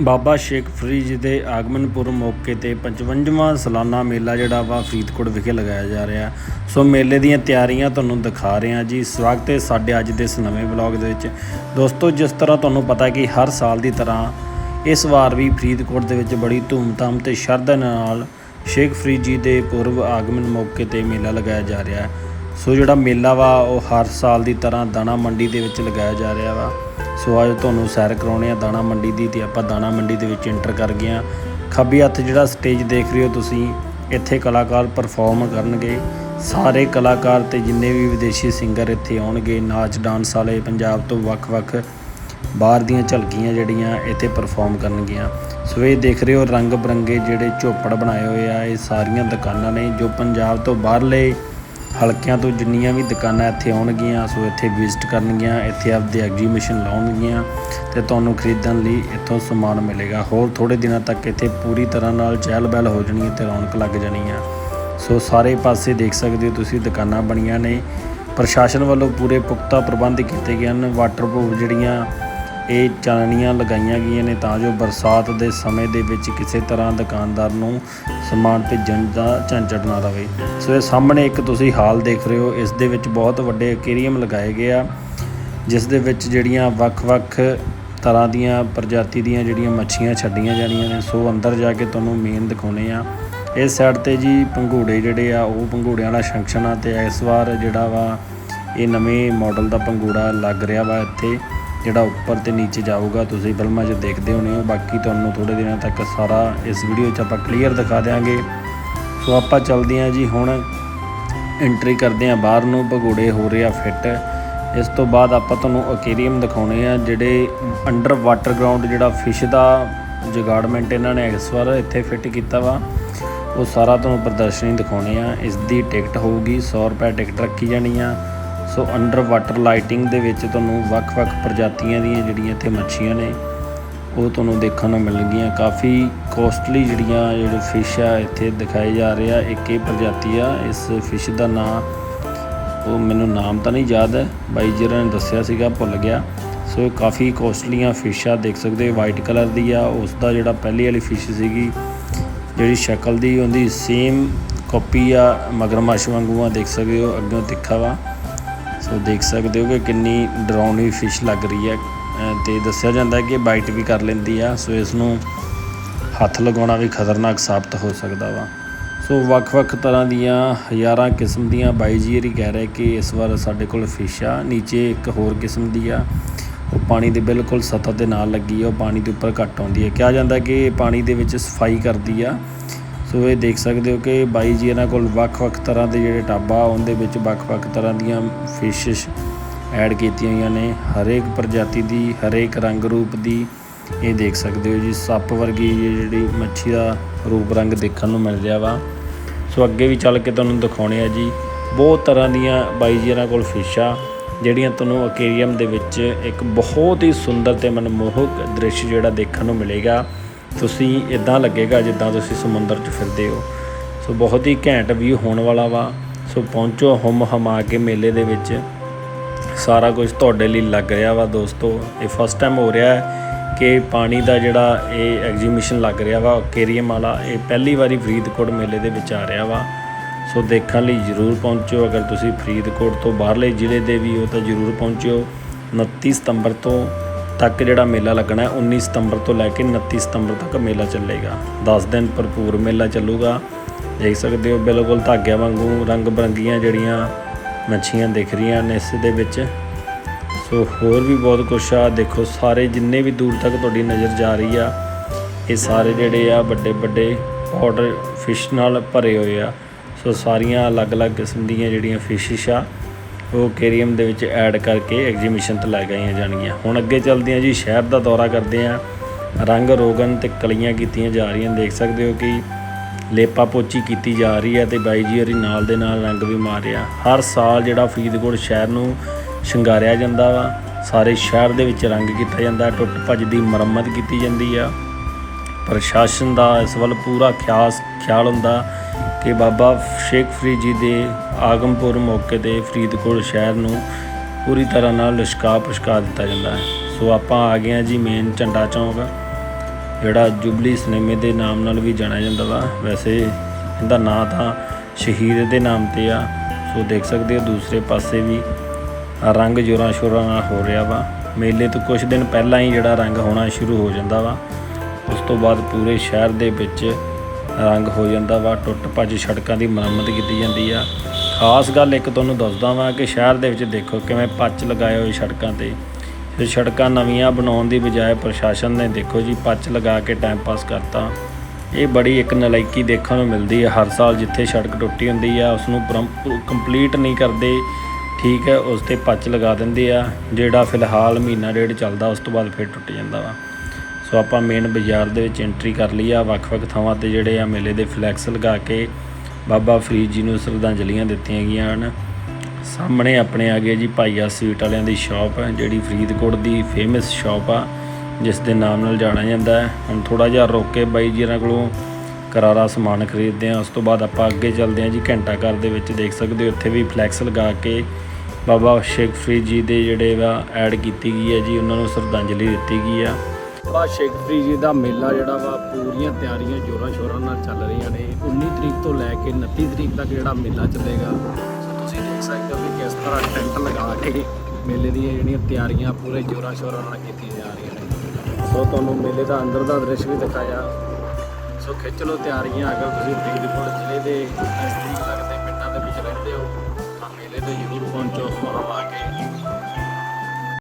ਬਾਬਾ ਸ਼ੇਖ ਫਰੀਦ ਜੀ ਦੇ ਆਗਮਨ ਪੁਰਬ ਮੌਕੇ ਤੇ 55ਵਾਂ ਸਾਲਾਨਾ ਮੇਲਾ ਜਿਹੜਾ ਵਾ ਫਰੀਦਕੋਟ ਵਿਖੇ ਲਗਾਇਆ ਜਾ ਰਿਹਾ। ਸੋ ਮੇਲੇ ਦੀਆਂ ਤਿਆਰੀਆਂ ਤੁਹਾਨੂੰ ਦਿਖਾ ਰਹੇ ਹਾਂ ਜੀ। ਸਵਾਗਤ ਹੈ ਸਾਡੇ ਅੱਜ ਦੇ ਇਸ ਨਵੇਂ ਵਲੌਗ ਦੇ ਵਿੱਚ। ਦੋਸਤੋ, ਜਿਸ ਤਰ੍ਹਾਂ ਤੁਹਾਨੂੰ ਪਤਾ ਕਿ ਹਰ ਸਾਲ ਦੀ ਤਰ੍ਹਾਂ ਇਸ ਵਾਰ ਵੀ ਫਰੀਦਕੋਟ ਦੇ ਵਿੱਚ ਬੜੀ ਧੂਮਧਾਮ ਤੇ ਸ਼ਰਧਾ ਨਾਲ ਸ਼ੇਖ ਫਰੀਦ ਜੀ ਦੇ ਪੁਰਬ ਆਗਮਨ ਮੌਕੇ ਤੇ ਮੇਲਾ ਲਗਾਇਆ ਜਾ ਰਿਹਾ। ਸੋ ਜਿਹੜਾ ਮੇਲਾ ਵਾ, ਉਹ ਹਰ ਸਾਲ ਦੀ ਤਰ੍ਹਾਂ ਦਾਣਾ ਮੰਡੀ ਦੇ ਵਿੱਚ ਲਗਾਇਆ ਜਾ ਰਿਹਾ ਵਾ। ਸੋ ਅੱਜ ਤੁਹਾਨੂੰ ਸੈਰ ਕਰਾਉਣੇ ਆ, ਦਾਣਾ ਮੰਡੀ ਦੀ ਤੇ ਆਪਾਂ ਦਾਣਾ ਮੰਡੀ ਦੇ ਵਿੱਚ ਐਂਟਰ ਕਰ ਗਏ ਆ। ਖੱਬੀ ਹੱਥ ਜਿਹੜਾ ਸਟੇਜ ਦੇਖ ਰਹੇ ਹੋ ਤੁਸੀਂ, ਇੱਥੇ ਕਲਾਕਾਰ ਪਰਫਾਰਮ ਕਰਨਗੇ। ਸਾਰੇ ਕਲਾਕਾਰ ਤੇ ਜਿੰਨੇ ਵੀ ਵਿਦੇਸ਼ੀ ਸਿੰਗਰ ਇੱਥੇ ਆਉਣਗੇ, ਨਾਚ ਡਾਂਸ ਵਾਲੇ ਪੰਜਾਬ ਤੋਂ ਵੱਖ-ਵੱਖ ਬਾਹਰ ਦੀਆਂ ਝਲਕੀਆਂ ਜਿਹੜੀਆਂ ਇੱਥੇ ਪਰਫਾਰਮ ਕਰਨਗੀਆਂ। ਸੋ ਇਹ ਦੇਖ ਰਹੇ ਹੋ ਰੰਗ ਬਰੰਗੇ ਜਿਹੜੇ ਝੋਪੜ ਬਣਾਏ ਹੋਏ ਆ, ਇਹ ਸਾਰੀਆਂ ਦੁਕਾਨਾਂ ਨੇ ਜੋ ਪੰਜਾਬ ਤੋਂ ਬਾਹਰਲੇ ਹਲਕਿਆਂ ਤੋਂ ਜਿੰਨੀਆਂ ਵੀ ਦੁਕਾਨਾਂ ਇੱਥੇ ਆਉਣਗੀਆਂ, ਸੋ ਇੱਥੇ ਵਿਜ਼ਿਟ ਕਰਨਗੀਆਂ, ਇੱਥੇ ਆਪਦੇ ਐਗਜੀਬਿਸ਼ਨ ਲਾਉਣਗੀਆਂ ਤੇ ਤੁਹਾਨੂੰ ਖਰੀਦਣ ਲਈ ਇੱਥੋਂ ਸਮਾਨ ਮਿਲੇਗਾ। ਹੋਰ ਥੋੜੇ ਦਿਨਾਂ ਤੱਕ ਇੱਥੇ ਪੂਰੀ ਤਰ੍ਹਾਂ ਨਾਲ ਚਹਿਲ ਬਹਿਲ ਹੋ ਜਾਣੀ ਹੈ ਤੇ ਰੌਣਕ ਲੱਗ ਜਾਣੀ ਆ। ਸੋ ਸਾਰੇ ਪਾਸੇ ਦੇਖ ਸਕਦੇ ਹੋ ਤੁਸੀਂ ਦੁਕਾਨਾਂ ਬਣੀਆਂ ਨੇ। ਪ੍ਰਸ਼ਾਸਨ ਵੱਲੋਂ ਪੂਰੇ ਪੁਖਤਾ ਪ੍ਰਬੰਧ ਕੀਤੇ ਗਏ ਹਨ। ਵਾਟਰਪ੍ਰੂਫ ਜਿਹੜੀਆਂ ਇਹ ਚਾਨਣੀਆਂ ਲਗਾਈਆਂ ਗਈਆਂ ਨੇ ਤਾਂ ਜੋ ਬਰਸਾਤ ਦੇ ਸਮੇਂ ਦੇ ਵਿੱਚ ਕਿਸੇ ਤਰ੍ਹਾਂ ਦੁਕਾਨਦਾਰ ਨੂੰ ਸਮਾਨ ਭੇਜਣ ਦਾ ਝੰਜਟ ਨਾ ਰਵੇ। ਸੋ ਇਹ ਸਾਹਮਣੇ ਇੱਕ ਤੁਸੀਂ ਹਾਲ ਦੇਖ ਰਹੇ ਹੋ। ਇਸ ਦੇ ਵਿੱਚ ਬਹੁਤ ਵੱਡੇ ਐਕੁਆਰੀਅਮ ਲਗਾਏ ਗਏ ਆ, ਜਿਸ ਦੇ ਵਿੱਚ ਜਿਹੜੀਆਂ ਵੱਖ-ਵੱਖ ਤਰ੍ਹਾਂ ਦੀਆਂ ਪ੍ਰਜਾਤੀ ਦੀਆਂ ਜਿਹੜੀਆਂ ਮੱਛੀਆਂ ਛੱਡੀਆਂ ਜਾਣੀਆਂ ਨੇ। ਸੋ ਅੰਦਰ ਜਾ ਕੇ ਤੁਹਾਨੂੰ ਮੇਨ ਦਿਖਾਉਣੇ ਆ। ਇਸ ਸਾਈਡ ਤੇ ਜੀ ਪੰਘੂੜੇ ਜਿਹੜੇ ਆ, ਉਹ ਪੰਘੂੜਿਆਂ ਦਾ ਸ਼ੰਕਸ਼ਨ ਆ ਤੇ ਇਸ ਵਾਰ ਜਿਹੜਾ ਵਾ, ਇਹ ਨਵੇਂ ਮਾਡਲ ਦਾ ਪੰਘੂੜਾ ਲੱਗ ਰਿਹਾ ਵਾ ਇੱਥੇ। ਜਿਹੜਾ ਉੱਪਰ ਤੇ ਨੀਚੇ ਜਾਊਗਾ, ਤੁਸੀਂ ਫਿਲਮਾਂ 'ਚ ਦੇਖਦੇ ਹੋਣੇ ਹੋ। ਬਾਕੀ ਤੁਹਾਨੂੰ ਥੋੜੇ ਦਿਨਾਂ ਤੱਕ ਸਾਰਾ ਇਸ ਵੀਡੀਓ 'ਚ ਆਪਾਂ ਕਲੀਅਰ ਦਿਖਾ ਦਿਆਂਗੇ। ਸੋ ਆਪਾਂ ਚੱਲਦੇ ਹਾਂ ਜੀ, ਹੁਣ ਐਂਟਰੀ ਕਰਦੇ ਹਾਂ ਬਾਹਰ ਨੂੰ, ਭਗੋੜੇ ਹੋ ਰਹੇ ਆ ਫਿੱਟ ਇਸ ਤੋਂ ਬਾਅਦ ਆਪਾਂ ਤੁਹਾਨੂੰ ਅਕੇਰੀਅਮ ਦਿਖਾਉਣੇ ਆ, ਜਿਹੜੇ ਅੰਡਰ ਵਾਟਰ ਗਰਾਊਂਡ ਜਿਹੜਾ ਫਿਸ਼ ਦਾ ਜਗਾੜਮੈਂਟ ਇਹਨਾਂ ਨੇ ਇਸ ਵਾਰ ਇੱਥੇ ਫਿੱਟ ਕੀਤਾ ਵਾ। ਉਹ ਸਾਰਾ ਤੁਹਾਨੂੰ ਪ੍ਰਦਰਸ਼ਨੀ ਦਿਖਾਉਣੇ ਆ। ਇਸ ਦੀ ਟਿਕਟ ਹੋਊਗੀ 100 ਰੁਪਏ ਟਿਕਟ ਰੱਖੀ ਜਾਣੀ ਆ। ਸੋ ਅੰਡਰ ਵਾਟਰ ਲਾਈਟਿੰਗ ਦੇ ਵਿੱਚ ਤੁਹਾਨੂੰ ਵੱਖ-ਵੱਖ ਪ੍ਰਜਾਤੀਆਂ ਦੀਆਂ ਜਿਹੜੀਆਂ ਇੱਥੇ ਮੱਛੀਆਂ ਨੇ, ਉਹ ਤੁਹਾਨੂੰ ਦੇਖਣ ਨੂੰ ਮਿਲਣਗੀਆਂ। ਕਾਫੀ ਕੋਸਟਲੀ ਜਿਹੜੀਆਂ ਜਿਹੜੇ ਫਿਸ਼ ਆ ਇੱਥੇ ਦਿਖਾਏ ਜਾ ਰਹੇ ਆ। ਇੱਕ ਇਹ ਪ੍ਰਜਾਤੀ ਆ, ਇਸ ਫਿਸ਼ ਦਾ ਨਾਂ, ਉਹ ਮੈਨੂੰ ਨਾਮ ਤਾਂ ਨਹੀਂ ਯਾਦ ਹੈ। ਬਾਈ ਜਿਹੜਾ ਨੇ ਦੱਸਿਆ ਸੀਗਾ, ਭੁੱਲ ਗਿਆ। ਸੋ ਇਹ ਕਾਫੀ ਕੋਸਟਲੀਆਂ ਫਿਸ਼ ਆ, ਦੇਖ ਸਕਦੇ ਹੋ ਵਾਈਟ ਕਲਰ ਦੀ ਆ। ਉਸ ਦਾ ਜਿਹੜਾ ਪਹਿਲੀ ਵਾਲੀ ਫਿਸ਼ ਸੀਗੀ, ਜਿਹੜੀ ਸ਼ਕਲ ਦੀ, ਉਹਦੀ ਸੇਮ ਕਾਪੀ ਆ, ਮਗਰਮੱਛ ਵਾਂਗੂ ਆ, ਦੇਖ ਸਕਦੇ ਹੋ ਅੱਗੋਂ ਤਿੱਖਾ ਵਾ। ਸੋ ਦੇਖ ਸਕਦੇ ਹੋ ਕਿ ਕਿੰਨੀ ਡਰਾਉਣੀ ਫਿਸ਼ ਲੱਗ ਰਹੀ ਹੈ। ਅਹ ਤੇ ਦੱਸਿਆ ਜਾਂਦਾ ਹੈ ਕਿ ਬਾਈਟ ਵੀ ਕਰ ਲੈਂਦੀ ਆ, ਸੋ ਇਸ ਨੂੰ ਹੱਥ ਲਗਾਉਣਾ ਵੀ ਖਤਰਨਾਕ ਸਾਬਤ ਹੋ ਸਕਦਾ ਵਾ। ਸੋ ਵੱਖ-ਵੱਖ ਤਰ੍ਹਾਂ ਦੀਆਂ ਹਜ਼ਾਰਾਂ ਕਿਸਮ ਦੀਆਂ ਬਾਈ ਜੀ ਕਹਿ ਰਹੇ ਕਿ ਇਸ ਵਾਰ ਸਾਡੇ ਕੋਲ ਫਿਸ਼ ਆ, ਨੀਚੇ ਇੱਕ ਹੋਰ ਕਿਸਮ ਦੀ ਆ। ਉਹ ਪਾਣੀ ਦੇ ਬਿਲਕੁਲ ਸਤਹ ਦੇ ਨਾਲ ਲੱਗੀ ਆ, ਉਹ ਪਾਣੀ ਦੇ ਉੱਪਰ ਘੱਟ ਆਉਂਦੀ ਹੈ ਕਿਹਾ ਜਾਂਦਾ ਕਿ ਪਾਣੀ ਦੇ ਵਿੱਚ ਸਫ਼ਾਈ ਕਰਦੀ ਆ। ਸੋ ਇਹ ਦੇਖ ਸਕਦੇ ਹੋ ਕਿ ਬਾਈ ਜੀ ਇਹਨਾਂ ਕੋਲ ਵੱਖ-ਵੱਖ ਤਰ੍ਹਾਂ ਦੇ ਜਿਹੜੇ ਟਾਬਾ, ਉਹਦੇ ਵਿੱਚ ਵੱਖ-ਵੱਖ ਤਰ੍ਹਾਂ ਦੀਆਂ ਫਿਸ਼ਸ ਐਡ ਕੀਤੀਆਂ ਹੋਈਆਂ ਨੇ। ਹਰੇਕ ਪ੍ਰਜਾਤੀ ਦੀ, ਹਰੇਕ ਰੰਗ ਰੂਪ ਦੀ ਇਹ ਦੇਖ ਸਕਦੇ ਹੋ ਜੀ। ਸੱਪ ਵਰਗੀ ਜਿਹੜੀ ਮੱਛੀ ਦਾ ਰੂਪ ਰੰਗ ਦੇਖਣ ਨੂੰ ਮਿਲ ਰਿਹਾ ਵਾ। ਸੋ ਅੱਗੇ ਵੀ ਚੱਲ ਕੇ ਤੁਹਾਨੂੰ ਦਿਖਾਉਣੇ ਆ ਜੀ। ਬਹੁਤ ਤਰ੍ਹਾਂ ਦੀਆਂ ਬਾਈ ਜੀ ਇਹਨਾਂ ਕੋਲ ਫਿਸ਼ ਆ, ਜਿਹੜੀਆਂ ਤੁਹਾਨੂੰ ਐਕੁਆਰੀਅਮ ਦੇ ਵਿੱਚ ਇੱਕ ਬਹੁਤ ਹੀ ਸੁੰਦਰ ਤੇ ਮਨਮੋਹਕ ਦ੍ਰਿਸ਼ ਜਿਹੜਾ ਦੇਖਣ ਨੂੰ ਮਿਲੇਗਾ। ਤੁਸੀਂ ਇਦਾਂ ਲੱਗੇਗਾ ਜਿੱਦਾਂ ਤੁਸੀਂ ਸਮੁੰਦਰ 'ਚ ਫਿਰਦੇ ਹੋ। ਸੋ ਬਹੁਤ ਹੀ ਘੈਂਟ ਵਿਊ ਹੋਣ ਵਾਲਾ ਵਾ। ਸੋ ਪਹੁੰਚੋ ਹਮ ਹਮਾ ਕੇ ਮੇਲੇ ਦੇ ਵਿੱਚ। ਸਾਰਾ ਕੁਝ ਤੁਹਾਡੇ ਲਈ ਲੱਗ ਰਿਹਾ ਵਾ ਦੋਸਤੋ। ਇਹ ਫਸਟ ਟਾਈਮ ਹੋ ਰਿਹਾ ਹੈ ਕਿ ਪਾਣੀ ਦਾ ਜਿਹੜਾ ਇਹ ਐਗਜ਼ੀਬਿਸ਼ਨ ਲੱਗ ਰਿਹਾ ਵਾ ਕੇਰੀਅਮ ਵਾਲਾ ਇਹ ਪਹਿਲੀ ਵਾਰੀ ਫਰੀਦਕੋਟ ਮੇਲੇ ਦੇ ਵਿੱਚ ਆ ਰਿਹਾ ਵਾ। ਸੋ ਦੇਖਣ ਲਈ ਜਰੂਰ ਪਹੁੰਚੋ ਅਗਰ ਤੁਸੀਂ ਫਰੀਦਕੋਟ ਤੋਂ ਬਾਹਰਲੇ ਜ਼ਿਲ੍ਹੇ ਦੇ ਵੀ ਹੋ ਤਾਂ ਜਰੂਰ ਪਹੁੰਚਿਓ। 29 ਸਤੰਬਰ ਤੋਂ ਤੱਕ ਜਿਹੜਾ ਮੇਲਾ ਲੱਗਣਾ ਹੈ 19 ਸਤੰਬਰ ਤੋਂ ਲੈ ਕੇ 29 ਸਤੰਬਰ ਤੱਕ ਮੇਲਾ ਚੱਲੇਗਾ। 10 ਦਿਨ ਭਰਪੂਰ ਮੇਲਾ ਚੱਲੂਗਾ। ਦੇਖ ਸਕਦੇ ਹੋ, ਬਿਲਕੁਲ ਧਾਗਿਆਂ ਵਾਂਗੂ ਰੰਗ ਬਰੰਗੀਆਂ ਜਿਹੜੀਆਂ ਮੱਛੀਆਂ ਦਿਖ ਰਹੀਆਂ ਨੇ ਇਸ ਦੇ ਵਿੱਚ। ਸੋ ਹੋਰ ਵੀ ਬਹੁਤ ਕੁਛ ਆ। ਦੇਖੋ, ਸਾਰੇ ਜਿੰਨੇ ਵੀ ਦੂਰ ਤੱਕ ਤੁਹਾਡੀ ਨਜ਼ਰ ਜਾ ਰਹੀ ਆ, ਇਹ ਸਾਰੇ ਜਿਹੜੇ ਆ ਵੱਡੇ ਵੱਡੇ ਆਰਡਰ ਫਿਸ਼ ਨਾਲ ਭਰੇ ਹੋਏ ਆ। ਸੋ ਸਾਰੀਆਂ ਅਲੱਗ-ਅਲੱਗ ਕਿਸਮ ਦੀਆਂ ਜਿਹੜੀਆਂ ਫਿਸ਼ਿਸ਼ ਆ ਉਹ ਕੇਰੀਅਮ ਦੇ ਵਿੱਚ ਐਡ ਕਰਕੇ ਐਗਜ਼ੀਬਿਸ਼ਨ ਤੇ ਲੈ ਗਈਆਂ ਜਾਣਗੀਆਂ। ਹੁਣ ਅੱਗੇ ਚੱਲਦੇ ਆ ਜੀ ਸ਼ਹਿਰ ਦਾ ਦੌਰਾ ਕਰਦੇ ਹਾਂ ਰੰਗ ਰੋਗਨ ਤੇ ਕਲੀਆਂ ਕੀਤੀਆਂ ਜਾ ਰਹੀਆਂ। ਦੇਖ ਸਕਦੇ ਹੋ ਕਿ ਲੇਪਾ ਪੋਚੀ ਕੀਤੀ ਜਾ ਰਹੀ ਹੈ ਤੇ ਬਾਈ ਜੀ ਹਰੀ ਨਾਲ ਦੇ ਨਾਲ ਰੰਗ ਵੀ ਮਾਰਿਆ ਹਰ ਸਾਲ ਜਿਹੜਾ ਫਰੀਦਕੋਟ ਸ਼ਹਿਰ ਨੂੰ ਸ਼ਿੰਗਾਰਿਆ ਜਾਂਦਾ ਵਾ, ਸਾਰੇ ਸ਼ਹਿਰ ਦੇ ਵਿੱਚ ਰੰਗ ਕੀਤਾ ਜਾਂਦਾ ਟੁੱਟ ਭੱਜ ਦੀ ਮੁਰੰਮਤ ਕੀਤੀ ਜਾਂਦੀ ਆ। ਪ੍ਰਸ਼ਾਸਨ ਦਾ ਇਸ ਵੱਲ ਪੂਰਾ ਖਿਆਸ ਖਿਆਲ ਹੁੰਦਾ। ਕਿ ਬਾਬਾ ਸ਼ੇਖ ਫਰੀਦ ਜੀ ਦੇ ਆਗਮਪੁਰ ਮੌਕੇ ਤੇ ਫਰੀਦਕੋਟ ਸ਼ਹਿਰ ਨੂੰ ਪੂਰੀ ਤਰ੍ਹਾਂ ਨਾਲ ਲਿਸ਼ਕਾ ਪੁਸ਼ਕਾ ਦਿੱਤਾ ਜਾਂਦਾ ਹੈ। ਸੋ ਆਪਾਂ ਆ ਗਏ ਹਾਂ ਜੀ ਮੇਨ ਝੰਡਾ ਚੌਂਕ, ਜਿਹੜਾ ਜੁਬਲੀ ਸਿਨੇਮੇ ਦੇ ਨਾਮ ਨਾਲ ਵੀ ਜਾਣਿਆ ਜਾਂਦਾ ਵਾ। ਵੈਸੇ ਇਹਦਾ ਨਾਂ ਤਾਂ ਸ਼ਹੀਦ ਦੇ ਨਾਮ ਤੇ ਆ। ਸੋ ਦੇਖ ਸਕਦੇ ਹੋ ਦੂਸਰੇ ਪਾਸੇ ਵੀ ਰੰਗ ਜੋਰਾਂ ਸ਼ੋਰਾਂ ਨਾਲ ਹੋ ਰਿਹਾ ਵਾ। ਮੇਲੇ ਤੋਂ ਕੁਝ ਦਿਨ ਪਹਿਲਾਂ ਹੀ ਜਿਹੜਾ ਰੰਗ ਹੋਣਾ ਸ਼ੁਰੂ ਹੋ ਜਾਂਦਾ ਵਾ। ਉਸ ਤੋਂ ਬਾਅਦ ਪੂਰੇ ਸ਼ਹਿਰ ਦੇ ਵਿੱਚ ਰੰਗ ਹੋ ਜਾਂਦਾ ਵਾ, ਟੁੱਟ ਭੱਜ ਸੜਕਾਂ ਦੀ ਮੁਰੰਮਤ ਕੀਤੀ ਜਾਂਦੀ ਆ। ਖਾਸ ਗੱਲ ਇੱਕ ਤੁਹਾਨੂੰ ਦੱਸਦਾ ਵਾਂ ਕਿ ਸ਼ਹਿਰ ਦੇ ਵਿੱਚ ਦੇਖੋ ਕਿਵੇਂ ਪੱਚ ਲਗਾਏ ਹੋਏ ਸੜਕਾਂ ਤੇ। ਫਿਰ ਸੜਕਾਂ ਨਵੀਆਂ ਬਣਾਉਣ ਦੀ ਬਜਾਏ ਪ੍ਰਸ਼ਾਸਨ ਨੇ ਦੇਖੋ ਜੀ ਪੱਚ ਲਗਾ ਕੇ ਟਾਈਮ ਪਾਸ ਕਰਤਾ। ਇਹ ਬੜੀ ਇੱਕ ਨਲਾਇਕੀ ਦੇਖਣ ਨੂੰ ਮਿਲਦੀ ਹੈ ਹਰ ਸਾਲ ਜਿੱਥੇ ਸੜਕ ਟੁੱਟੀ ਹੁੰਦੀ ਆ ਉਸ ਨੂੰ ਕੰਪਲੀਟ ਨਹੀਂ ਕਰਦੇ, ਠੀਕ ਹੈ, ਉਸ ਤੇ ਪੱਚ ਲਗਾ ਦਿੰਦੇ ਆ। ਜਿਹੜਾ ਫਿਲਹਾਲ ਮਹੀਨਾ ਡੇਢ ਚੱਲਦਾ, ਉਸ ਤੋਂ ਬਾਅਦ ਫਿਰ ਟੁੱਟ ਜਾਂਦਾ ਵਾ। ਸੋ ਆਪਾਂ ਮੇਨ ਬਾਜ਼ਾਰ ਦੇ ਵਿੱਚ ਐਂਟਰੀ ਕਰ ਲਈ ਆ। ਵੱਖ-ਵੱਖ ਥਾਵਾਂ ਤੇ ਜਿਹੜੇ ਆ ਮੇਲੇ ਦੇ ਫਲੈਕਸ ਲਗਾ ਕੇ ਬਾਬਾ ਫਰੀਦ ਜੀ ਨੂੰ ਸ਼ਰਧਾਂਜਲੀਆਂ ਦਿੱਤੀਆਂ ਗਈਆਂ ਹਨ। ਸਾਹਮਣੇ ਆਪਣੇ ਆ ਗਏ ਜੀ ਭਾਈਆ ਸਵੀਟ ਵਾਲਿਆਂ ਦੀ ਸ਼ਾਪ ਹੈ ਜਿਹੜੀ ਫਰੀਦਕੋਟ ਦੀ ਫੇਮਸ ਸ਼ਾਪ ਆ, ਜਿਸ ਦੇ ਨਾਮ ਨਾਲ ਜਾਣਿਆ ਜਾਂਦਾ ਹੈ। ਹੁਣ ਥੋੜਾ ਜਿਹਾ ਰੋਕ ਕੇ ਬਾਈ ਜੀ ਇਹਨਾਂ ਕੋਲੋਂ ਕਰਾਰਾ ਸਮਾਨ ਖਰੀਦਦੇ ਆ ਉਸ ਤੋਂ ਬਾਅਦ ਆਪਾਂ ਅੱਗੇ ਚੱਲਦੇ ਆ ਜੀ, ਘੰਟਾ ਘਰ ਦੇ ਵਿੱਚ ਦੇਖ ਸਕਦੇ ਹੋ ਉੱਥੇ ਵੀ ਫਲੈਕਸ ਲਗਾ ਕੇ ਬਾਬਾ ਸ਼ੇਖ ਫਰੀਦ ਜੀ ਦੇ ਜਿਹੜੇ ਵਾ ਐਡ ਕੀਤੀ ਗਈ ਹੈ ਜੀ, ਉਹਨਾਂ ਨੂੰ ਸ਼ਰਧਾਂਜਲੀ ਦਿੱਤੀ ਗਈ ਆ। ਬਾਬਾ ਸ਼ੇਖ ਫਰੀਦ ਜੀ ਦਾ ਮੇਲਾ ਜਿਹੜਾ ਵਾ, ਪੂਰੀਆਂ ਤਿਆਰੀਆਂ ਜੋਰਾਂ ਸ਼ੋਰਾਂ ਨਾਲ ਚੱਲ ਰਹੀਆਂ ਨੇ। 19 ਤਰੀਕ ਤੋਂ ਲੈ ਕੇ 29 ਤਰੀਕ ਤੱਕ ਜਿਹੜਾ ਮੇਲਾ ਚੱਲੇਗਾ। ਸੋ ਤੁਸੀਂ ਦੇਖ ਸਕਦੇ ਹੋ ਕਿ ਕਿਸ ਤਰ੍ਹਾਂ ਟੈਂਟ ਲਗਾ ਕੇ ਮੇਲੇ ਦੀਆਂ ਜਿਹੜੀਆਂ ਤਿਆਰੀਆਂ ਪੂਰੇ ਜੋਰਾਂ ਸ਼ੋਰਾਂ ਨਾਲ ਕੀਤੀਆਂ ਜਾ ਰਹੀਆਂ ਨੇ। ਸੋ ਤੁਹਾਨੂੰ ਮੇਲੇ ਦਾ ਅੰਦਰ ਦਾ ਦ੍ਰਿਸ਼ ਵੀ ਦਿਖਾਇਆ। ਸੋ ਖਿੱਚ ਲਓ ਤਿਆਰੀਆਂ, ਅਗਰ ਤੁਸੀਂ ਫਰੀਦਕੋਟ ਜ਼ਿਲ੍ਹੇ ਦੇ ਨਜ਼ਦੀਕ ਲੱਗਦੇ ਪਿੰਡਾਂ ਦੇ ਵਿੱਚ ਰਹਿੰਦੇ ਹੋ, ਤਾਂ ਮੇਲੇ ਤੇ ਜ਼ਰੂਰ ਪਹੁੰਚੋ। ਵਹਾਂ